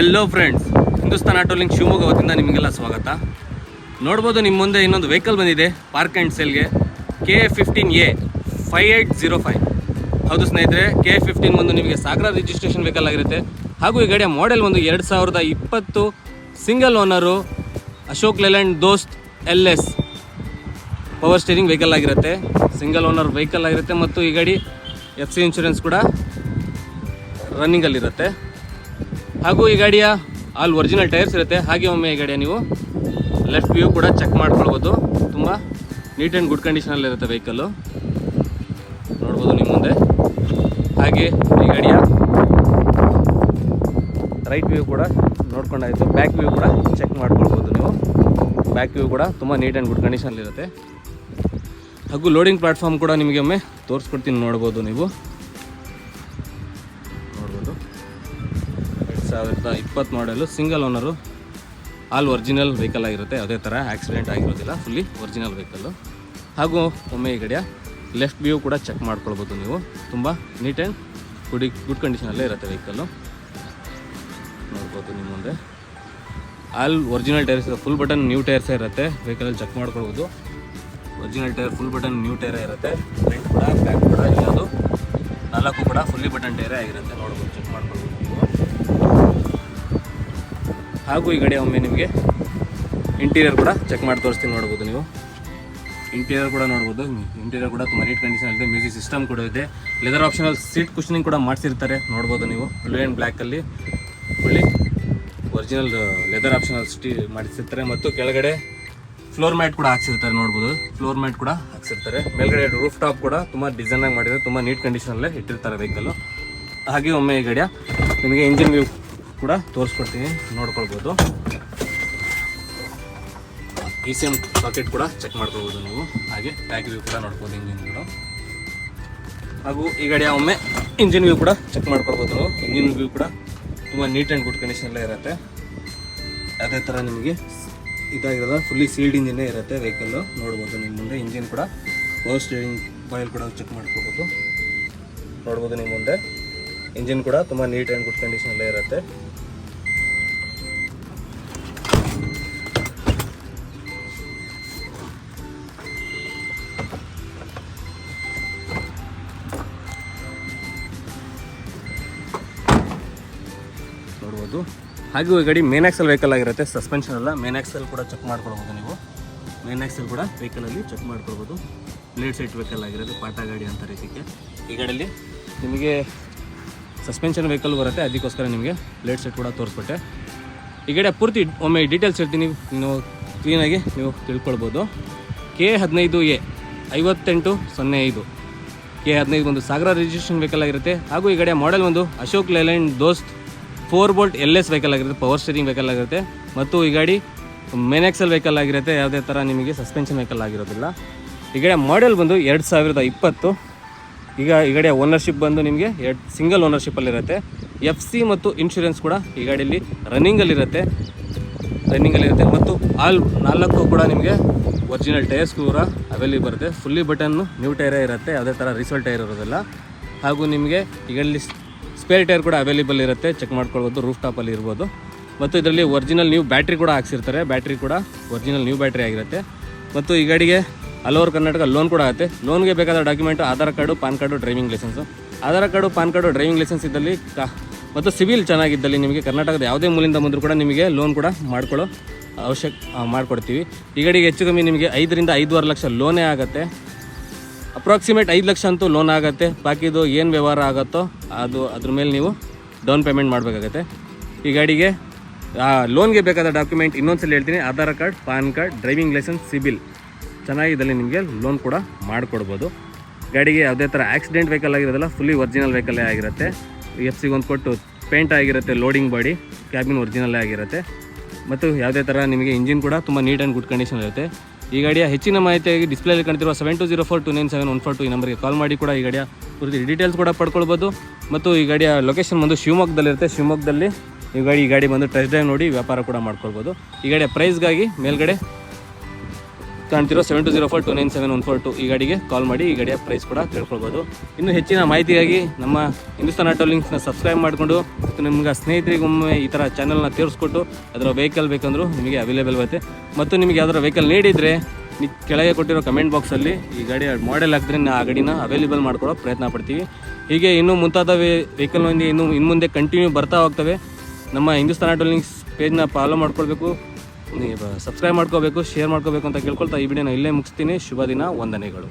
Hello friends Hindustan auto link Shivamogga ವತಿಯಿಂದ ನಿಮಗೆಲ್ಲ ಸ್ವಾಗತ. ನೋಡ್ಬೋದು ನಿಮ್ಮ ಮುಂದೆ ಇನ್ನೊಂದು ವೆಹಿಕಲ್ ಬಂದಿದೆ park and ಸೆಲ್ಗೆ K fifteen A five eight zero five ಹೌದು ಸ್ನೇಹಿತರೆ ಕೆ ಫಿಫ್ಟೀನ್ ಒಂದು ನಿಮಗೆ ಸಾಗರ ರಿಜಿಸ್ಟ್ರೇಷನ್ ವೆಹಿಕಲ್ ಆಗಿರುತ್ತೆ. ಹಾಗೂ ಈ ಗಾಡಿಯ ಮಾಡೆಲ್ ಒಂದು ಎರಡು ಸಾವಿರದ ಇಪ್ಪತ್ತು single owner Ashok Leyland Dost L S. Power steering vehicle ಆಗಿರುತ್ತೆ. ಸಿಂಗಲ್ ಓನರ್ ವೆಹಿಕಲ್ ಆಗಿರುತ್ತೆ ಮತ್ತು ಈ ಗಾಡಿ ಎಫ್ ಸಿ ಇನ್ಶೂರೆನ್ಸ್ ಕೂಡ ರನ್ನಿಂಗಲ್ಲಿರುತ್ತೆ ಹಾಗೂ ಈ ಗಾಡಿಯ ಅಲ್ಲಿ ಒರಿಜಿನಲ್ ಟೈರ್ಸ್ ಇರುತ್ತೆ. ಹಾಗೆ ಒಮ್ಮೆ ಈ ಗಾಡಿಯ ನೀವು ಲೆಫ್ಟ್ ವ್ಯೂ ಕೂಡ ಚೆಕ್ ಮಾಡ್ಕೊಳ್ಬೋದು. ತುಂಬ ನೀಟ್ ಆ್ಯಂಡ್ ಗುಡ್ ಕಂಡೀಷನಲ್ಲಿ ಇರುತ್ತೆ ವೆಹಿಕಲ್ಲು ನೋಡ್ಬೋದು ನಿಮ್ಮ ಮುಂದೆ. ಹಾಗೆ ಈ ಗಾಡಿಯ ರೈಟ್ ವ್ಯೂ ಕೂಡ ನೋಡ್ಕೊಂಡಾಯಿತು. ಬ್ಯಾಕ್ ವ್ಯೂ ಕೂಡ ಚೆಕ್ ಮಾಡ್ಕೊಳ್ಬೋದು ನೀವು. ಬ್ಯಾಕ್ ವ್ಯೂ ಕೂಡ ತುಂಬ ನೀಟ್ ಆ್ಯಂಡ್ ಗುಡ್ ಕಂಡೀಷನಲ್ಲಿರುತ್ತೆ ಹಾಗೂ ಲೋಡಿಂಗ್ ಪ್ಲಾಟ್ಫಾರ್ಮ್ ಕೂಡ ನಿಮಗೆ ಒಮ್ಮೆ ತೋರಿಸ್ಕೊಡ್ತೀನಿ ನೋಡ್ಬೋದು ನೀವು. ಸಾವಿರದ ಇಪ್ಪತ್ತು ಮಾಡಲು single owner all original vehicle ಆಗಿರುತ್ತೆ. ಯಾವುದೇ ಥರ ಆಕ್ಸಿಡೆಂಟ್ ಆಗಿರೋದಿಲ್ಲ ಫುಲ್ಲಿ ಒರಿಜಿನಲ್ ವೆಹಿಕಲ್ಲು ಹಾಗೂ ಒಮ್ಮೆ ಈ ಗಡಿಯ ಲೆಫ್ಟ್ ವ್ಯೂ ಕೂಡ ಚೆಕ್ ಮಾಡ್ಕೊಳ್ಬೋದು ನೀವು. ತುಂಬ ನೀಟ್ ಆ್ಯಂಡ್ ಗುಡಿ ಗುಡ್ ಕಂಡೀಷನಲ್ಲೇ ಇರುತ್ತೆ ವೆಹಿಕಲ್ಲು ನೋಡ್ಬೋದು ನಿಮ್ಮ ಮುಂದೆ. All original tyres full button new ಟೈರ್ಸೇ ಇರುತ್ತೆ. ವೆಹಿಕಲಲ್ಲಿ ಚೆಕ್ ಮಾಡ್ಕೊಳ್ಬೋದು. Original tyre full button new ಟೈರೇ ಇರುತ್ತೆ. ಫ್ರಂಟ್ ಕೂಡ ಬ್ಯಾಕ್ ಕೂಡ ಇರೋದು ನಾಲ್ಕು ಕೂಡ ಫುಲ್ಲಿ ಬಟನ್ ಟೈರೇ ಆಗಿರುತ್ತೆ. ನೋಡ್ಬೋದು. ಹಾಗೂ ಈ ಗಾಡಿ ಒಮ್ಮೆ ನಿಮಗೆ ಇಂಟೀರಿಯರ್ ಕೂಡ ಚೆಕ್ ಮಾಡಿ ತೋರಿಸ್ತೀನಿ ನೋಡ್ಬೋದು ನೀವು. ಇಂಟೀರಿಯರ್ ಕೂಡ ನೋಡ್ಬೋದು. ಇಂಟೀರಿಯರ್ ಕೂಡ ತುಂಬ ನೀಟ್ ಕಂಡೀಷನ್ ಇದೆ ಮ್ಯೂಸಿಕ್ ಸಿಸ್ಟಮ್ ಕೂಡ ಇದೆ. ಲೆದರ್ ಆಪ್ಷನಲ್ ಸೀಟ್ ಕುಷನಿಂಗ್ ಕೂಡ ಮಾಡಿಸಿರ್ತಾರೆ ನೋಡ್ಬೋದು ನೀವು. ಬ್ಲೂ ಆ್ಯಂಡ್ ಬ್ಲ್ಯಾಕಲ್ಲಿ ಒಳ್ಳೆ ಒರಿಜಿನಲ್ ಲೆದರ್ ಆಪ್ಷನಲ್ ಸ್ಟೀ ಮಾಡಿಸಿರ್ತಾರೆ. ಮತ್ತು ಕೆಳಗಡೆ ಫ್ಲೋರ್ ಮ್ಯಾಟ್ ಕೂಡ ಹಾಕ್ಸಿರ್ತಾರೆ ನೋಡ್ಬೋದು. ಫ್ಲೋರ್ ಮ್ಯಾಟ್ ಕೂಡ ಹಾಕ್ಸಿರ್ತಾರೆ. ಮೇಲ್ಗಡೆ ರೂಫ್ ಟಾಪ್ ಕೂಡ ತುಂಬ ಡಿಸೈನಾಗಿ ಆಗಿ ಮಾಡಿದ್ರೆ ತುಂಬ ನೀಟ್ ಕಂಡೀಷನಲ್ಲೇ ಇಟ್ಟಿರ್ತಾರೆ ವೆಹಿಕಲ್ಲು ಹಾಗೆ ಒಮ್ಮೆ ಈ ಗಡಿಯ ನಿಮಗೆ ಇಂಜಿನ್ ವ್ಯೂ ಕೂಡ ತೋರಿಸ್ಕೊಡ್ತೀನಿ, ನೋಡ್ಕೊಳ್ಬೋದು. ಇ ಸಿ ಎಂ ಪಾಕೆಟ್ ಕೂಡ ಚೆಕ್ ಮಾಡ್ಕೊಳ್ಬೋದು ನೀವು. ಹಾಗೆ ಬ್ಯಾಕ್ ವ್ಯೂ ಕೂಡ ನೋಡ್ಬೋದು ಇಂಜಿನ್ ಕೂಡ. ಹಾಗೂ ಈ ಗಾಡಿಯ ಒಮ್ಮೆ ಇಂಜಿನ್ ವ್ಯೂ ಕೂಡ ಚೆಕ್ ಮಾಡ್ಕೊಳ್ಬೋದು ನಾವು. ಇಂಜಿನ್ ವ್ಯೂ ಕೂಡ ತುಂಬ ನೀಟ್ ಆ್ಯಂಡ್ ಗುಡ್ ಕಂಡೀಷನಲ್ಲೇ ಇರುತ್ತೆ. ಅದೇ ಥರ ನಿಮಗೆ ಇದಾಗಿರೋದ ಫುಲ್ಲಿ ಸೀಲ್ಡ್ ಇಂಜಿನೇ ಇರುತ್ತೆ ವೆಹಿಕಲ್ಲು ನೋಡ್ಬೋದು ನಿಮ್ಮ ಮುಂದೆ ಇಂಜಿನ್ ಕೂಡ ಪವರ್ ಸ್ಟೇರಿಂಗ್ ಬಾಯಿಲ್ ಕೂಡ ಚೆಕ್ ಮಾಡ್ಕೋಬೋದು ನೋಡ್ಬೋದು ನಿಮ್ಮ ಮುಂದೆ. ಇಂಜಿನ್ ಕೂಡ ತುಂಬ ನೀಟ್ ಆ್ಯಂಡ್ ಗುಡ್ ಕಂಡೀಷನಲ್ಲೇ ಇರುತ್ತೆ. ನೋಡ್ಬೋದು. ಹಾಗೂ ಈ ಗಾಡಿ ಮೇನ್ ಆಕ್ಸಲ್ ವೆಹಿಕಲ್ ಆಗಿರುತ್ತೆ. ಸಸ್ಪೆನ್ಷನ್ ಅಲ್ಲ ಮೇನ್ ಆಕ್ಸಲ್ ಕೂಡ ಚೆಕ್ ಮಾಡ್ಕೊಳ್ಬೋದು ನೀವು. ಮೇನ್ ಆಕ್ಸಲ್ ಕೂಡ ವೆಹಿಕಲಲ್ಲಿ ಚೆಕ್ ಮಾಡ್ಕೊಳ್ಬೋದು. ಬ್ಲೇಡ್ ಸೈಟ್ ವೆಹಿಕಲ್ ಆಗಿರೋದು ಪಾಟಾ ಗಾಡಿ ಅಂತ ಇದಕ್ಕೆ ಈ ಗಾಡಿಯಲ್ಲಿ ನಿಮಗೆ ಸಸ್ಪೆನ್ಷನ್ ವೆಹಿಕಲ್ ಬರುತ್ತೆ. ಅದಕ್ಕೋಸ್ಕರ ನಿಮಗೆ ಬ್ಲೇಡ್ ಸೆಟ್ ಕೂಡ ತೋರಿಸ್ಬಿಟ್ಟೆ. ಈ ಗಾಡಿಯ ಪೂರ್ತಿ ಒಮ್ಮೆ ಡೀಟೇಲ್ಸ್ ಹೇಳ್ತೀನಿ ನೀವು. ಕ್ಲೀನಾಗಿ ನೀವು ತಿಳ್ಕೊಳ್ಬೋದು. ಕೆ ಹದಿನೈದು ಎ ಐವತ್ತೆಂಟು ಸೊನ್ನೆ ಐದು. ಕೆ ಹದಿನೈದು ಒಂದು ಸಾಗರ ರಿಜಿಸ್ಟ್ರೇಷನ್ ವೆಹಿಕಲ್ ಆಗಿರುತ್ತೆ. ಹಾಗೂ ಈ ಗಾಡಿಯ ಮಾಡೆಲ್ ಒಂದು Ashok Leyland Dost. Four bolt L S vehicle ಆಗಿರುತ್ತೆ ಪವರ್ ಸ್ಟೀರಿಂಗ್ ವೆಹಿಕಲ್ ಆಗಿರುತ್ತೆ, ಮತ್ತು ಈ ಗಾಡಿ ಮೆನೆಕ್ಸಲ್ ವೆಹಿಕಲ್ ಆಗಿರುತ್ತೆ, ಯಾವುದೇ ಥರ ನಿಮಗೆ ಸಸ್ಪೆನ್ಷನ್ ವೆಹಿಕಲ್ ಆಗಿರೋದಿಲ್ಲ. ಈ ಗಾಡಿಯ ಮಾಡೆಲ್ ಬಂದು ಎರಡು ಸಾವಿರದ ಇಪ್ಪತ್ತು. ಈಗ ಈ ಗಾಡಿಯ ಓನರ್ಶಿಪ್ ಬಂದು ನಿಮಗೆ ಎರಡು ಸಿಂಗಲ್ ಓನರ್ಶಿಪ್ಪಲ್ಲಿರುತ್ತೆ ಎಫ್ ಸಿ ಮತ್ತು ಇನ್ಶೂರೆನ್ಸ್ ಕೂಡ ಈ ಗಾಡಿಯಲ್ಲಿ ರನ್ನಿಂಗಲ್ಲಿರುತ್ತೆ ರನ್ನಿಂಗಲ್ಲಿರುತ್ತೆ ಮತ್ತು ಆಲ್ ನಾಲ್ಕು ಕೂಡ ನಿಮಗೆ ಒರಿಜಿನಲ್ ಟೈರ್ಸ್ ಕೂಡ ಅವೈಲೇಬಲ್ ಬರುತ್ತೆ. ಫುಲ್ಲಿ ಬಟನ್ನು ನ್ಯೂ ಟೈರೇ ಇರುತ್ತೆ. ಯಾವುದೇ ಥರ ರಿಸಲ್ಟ್ ಟೈರ್ ಇರೋದಿಲ್ಲ. ಹಾಗೂ ನಿಮಗೆ ಈಗಲ್ಲಿ ಸ್ಪೇರ್ ಟೈರ್ ಕೂಡ ಅವೈಲೇಬಲ್ ಇರುತ್ತೆ. ಚೆಕ್ ಮಾಡ್ಕೊಳ್ಬೋದು ರೂಫ್ ಟಾಪಲ್ಲಿ ಇರ್ಬೋದು. ಮತ್ತು ಇದರಲ್ಲಿ ಒರಿಜಿನಲ್ ನ್ಯೂ ಬ್ಯಾಟ್ರಿ ಕೂಡ ಹಾಕ್ಸಿರ್ತಾರೆ. ಬ್ಯಾಟ್ರಿ ಕೂಡ ಒರಿಜಿನಲ್ ನ್ಯೂ ಬ್ಯಾಟ್ರಿ ಆಗಿರುತ್ತೆ. ಮತ್ತು ಈ ಗಾಡಿಗೆ ಆಲ್ ಕರ್ನಾಟಕ ಲೋನ್ ಕೂಡ ಆಗುತ್ತೆ. ಲೋನ್ಗೆ ಬೇಕಾದ document Aadhaar card PAN card driving licence Aadhaar card PAN card driving licence ಇದ್ದಲ್ಲಿ ಮತ್ತು ಸಿವಿಲ್ ಚೆನ್ನಾಗಿದ್ದಲ್ಲಿ ನಿಮಗೆ ಕರ್ನಾಟಕದ ಯಾವುದೇ ಮೂಲಿಂದ ಬಂದರೂ ಕೂಡ ನಿಮಗೆ ಲೋನ್ ಕೂಡ ಮಾಡ್ಕೊಳ್ಳೋ ಅವಶ್ಯಕ ಮಾಡ್ಕೊಡ್ತೀವಿ. ಈ ಗಾಡಿಗೆ ಹೆಚ್ಚು ಕಮ್ಮಿ ನಿಮಗೆ ಐದರಿಂದ ಐದೂವರೆ ಲಕ್ಷ ಲೋನೇ ಆಗುತ್ತೆ. ಅಪ್ರಾಕ್ಸಿಮೇಟ್ ಐದು ಲಕ್ಷ ಅಂತೂ ಲೋನ್ ಆಗುತ್ತೆ. ಬಾಕಿದು ಏನು ವ್ಯವಹಾರ ಆಗುತ್ತೋ ಅದು ಅದ್ರ ಮೇಲೆ ನೀವು ಡೌನ್ ಪೇಮೆಂಟ್ ಮಾಡಬೇಕಾಗತ್ತೆ. ಈ ಗಾಡಿಗೆ ಲೋನ್ಗೆ ಬೇಕಾದ ಡಾಕ್ಯುಮೆಂಟ್ ಇನ್ನೊಂದ್ಸಲ ಹೇಳ್ತೀನಿ. Aadhaar card PAN card driving licence CIBIL. ಚೆನ್ನಾಗಿದ್ದಲ್ಲಿ ನಿಮಗೆ ಲೋನ್ ಕೂಡ ಮಾಡಿಕೊಡ್ಬೋದು. ಗಾಡಿಗೆ ಯಾವುದೇ ಥರ ಆಕ್ಸಿಡೆಂಟ್ ವೆಹಿಕಲ್ ಆಗಿರೋದಲ್ಲ ಫುಲ್ಲಿ ಒರಿಜಿನಲ್ ವೆಹಿಕಲೇ ಆಗಿರುತ್ತೆ. ಎಫ್ ಸಿಗೊಂದು ಕೊಟ್ಟು ಪೇಂಟ್ ಆಗಿರುತ್ತೆ ಲೋಡಿಂಗ್ ಬಾಡಿ ಕ್ಯಾಬಿನ್ ಒರಿಜಿನಲ್ಲೇ ಆಗಿರುತ್ತೆ. ಮತ್ತು ಯಾವುದೇ ಥರ ನಿಮಗೆ ಇಂಜಿನ್ ಕೂಡ ತುಂಬ ನೀಟ್ ಆ್ಯಂಡ್ ಗುಡ್ ಕಂಡೀಷನ್ ಇರುತ್ತೆ. ಈ ಗಾಡಿಯ ಹೆಚ್ಚಿನ ಮಾಹಿತಿಯಾಗಿ ಡಿಸ್ಪ್ಲೇಲಿ ಕಾಣ್ತಿರುವ seven two zero four two nine seven one four two ಈ ನಂಬರ್ಗೆ ಕಾಲ್ ಮಾಡಿ ಕೂಡ ಈ ಗಾಡಿಯ ಕುರಿತು ಡೀಟೇಲ್ಸ್ ಕೂಡ ಪಡ್ಕೊಳ್ಬೋದು. ಮತ್ತು ಈ ಗಾಡಿಯ ಲೊಕೇಶನ್ ಬಂದು ಶಿವಮೊಗ್ಗದಲ್ಲಿರುತ್ತೆ. ಶಿವಮೊಗ್ಗದಲ್ಲಿ ಈ ಗಾಡಿ ಈ ಗಾಡಿ ಬಂದು ಟೆಸ್ಟ್ ಡ್ರೈವ್ ನೋಡಿ ವ್ಯಾಪಾರ ಕೂಡ ಮಾಡ್ಕೊಳ್ಬೋದು. ಈ ಗಾಡಿಯ ಪ್ರೈಸ್ಗಾಗಿ ಮೇಲ್ಗಡೆ ಕಾಣ್ತಿರೋ seven two zero four two nine seven one four two ಈ ಗಾಡಿಗೆ ಕಾಲ್ ಮಾಡಿ, ಈ ಗಾಡಿಯ ಪ್ರೈಸ್ ಕೂಡ ತಿಳ್ಕೊಳ್ಬೋದು. ಇನ್ನು ಹೆಚ್ಚಿನ ಮಾಹಿತಿಗಾಗಿ ನಮ್ಮ ಹಿಂದೂಸ್ತಾನ್ ಆಟೋ ಲಿಂಕ್ಸ್ನ ಸಬ್ಸ್ಕ್ರೈಬ್ ಮಾಡಿಕೊಂಡು ಮತ್ತು ನಿಮ್ಗೆ ಸ್ನೇಹಿತರಿಗೊಮ್ಮೆ ಈ ಥರ ಚಾನಲ್ನ ತೋರಿಸ್ಕೊಟ್ಟು ಅದರ ವೆಹಿಕಲ್ ಬೇಕಂದ್ರೂ ನಿಮಗೆ ಅವೈಲೇಬಲ್ ಬರುತ್ತೆ. ಮತ್ತು ನಿಮಗೆ ಯಾವ್ದಾರ ವೆಹಿಕಲ್ ನೀಡಿದರೆ ಕೆಳಗೆ ಕೊಟ್ಟಿರೋ ಕಮೆಂಟ್ ಬಾಕ್ಸಲ್ಲಿ ಈ ಗಾಡಿ ಮಾಡೆಲ್ ಹಾಕಿದ್ರೆ ನಾ ಆ ಗಾಡಿನ ಅವೈಲೇಬಲ್ ಮಾಡ್ಕೊಳ್ಳೋ ಪ್ರಯತ್ನ ಪಡ್ತೀವಿ. ಹೀಗೆ ಇನ್ನೂ ಮುಂತಾದ ವೆಹಿಕಲ್ ಇನ್ನೂ ಇನ್ನು ಇನ್ನು ಮುಂದೆ ಕಂಟಿನ್ಯೂ ಬರ್ತಾ ಹೋಗ್ತವೆ. ನಮ್ಮ ಹಿಂದೂಸ್ತಾನ್ ಆಟೋ ಲಿಂಕ್ಸ್ ಪೇಜ್ನ ಫಾಲೋ ಮಾಡ್ಕೊಳ್ಬೇಕು. ನೀವು ಸಬ್ಸ್ಕ್ರೈಬ್ ಮಾಡ್ಕೋಬೇಕು ಶೇರ್ ಮಾಡ್ಕೋಬೇಕು ಅಂತ ಕೇಳ್ಕೊಳ್ತಾ ಈ ವಿಡಿಯೋನ ಇಲ್ಲೇ ಮುಗಿಸ್ತೀನಿ. ಶುಭ ದಿನ ವಂದನೆಗಳು.